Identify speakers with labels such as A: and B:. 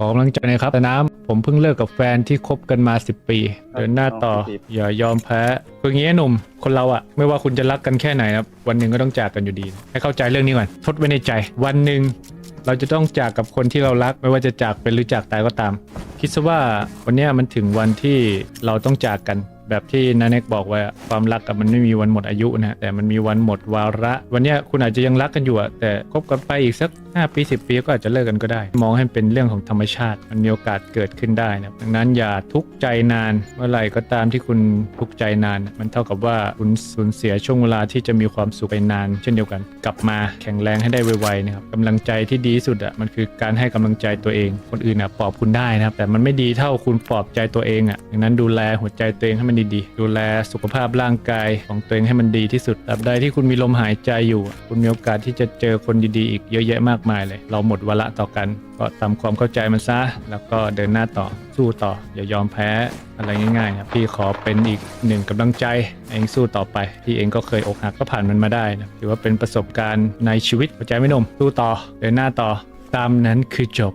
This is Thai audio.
A: ขอกำลังใจหนะครับแต่น้ำผมเพิ่งเลิกกับแฟนที่คบกันมา 10 ปี เดินหน้าต่ออย่ายอมแพ้คืออย่างนี้หนุ่ม คนเราอะไม่ว่าคุณจะรักกันแค่ไหนนะครับวันหนึ่งก็ต้องจากกันอยู่ดี ให้เข้าใจเรื่องนี้ก่อนทดไว้ในใจ วันหนึ่งเราจะต้องจากกับคนที่เรารัก ไม่ว่าจะจากเป็นหรือจากตายก็ตาม คิดซะว่าวันเนี้ยมันถึงวันที่เราต้องจากกัน แบบที่นาเน็กบอกไว้อะความรักกับมันไม่มีวันหมดอายุนะฮะแต่มันมีวันหมดวาระ วันเนี้ยคุณอาจจะยังรักกันอยู่อะแต่คบกันไปอีกสัก 5 ปี 10 ปีก็อาจจะเลิกกันก็ได้ มองให้เป็นเรื่องของธรรมชาติ มันมีโอกาสเกิดขึ้นได้นะดังนั้นอย่าทุกข์ใจนาน เมื่อไหร่ก็ตามที่คุณทุกข์ใจนาน มันเท่ากับว่าคุณสูญเสียช่วงเวลาที่จะมีความสุขไปนาน เช่นเดียวกัน กลับมาแข็งแรงให้ได้ไวๆนะครับกำลังใจที่ดีที่สุดอะมันคือการให้กำลังใจตัวเอง คนอื่นอะปลอบคุณได้นะครับแต่มันไม่ดีเท่าคุณปลอบใจตัวเองอะดังนั้นดูแลหัวใจตัวเองให้มันดีๆ ดูแลสุขภาพร่างกายของตัวเองให้มันดีที่สุดตราบใดที่คุณมีลมหายใจอยู่ คุณมีโอกาสที่จะเจอคนดีๆ อีกเยอะแยะมากมายเลย เราหมดวาระต่อกัน ก็ทำความเข้าใจมันซะ แล้วก็เดินหน้าต่อสู้ต่อ อย่ายอมแพ้อะไรง่ายๆนะพี่ขอเป็นอีกหนึ่งกำลังใจเองสู้ต่อไปพี่เองก็เคยอกหักก็ผ่านมันมาได้นะถือว่าเป็นประสบการณ์ในชีวิตเข้าใจไมหนุ่มสู้ต่อเดินหน้าต่อตามนั้นคือจบ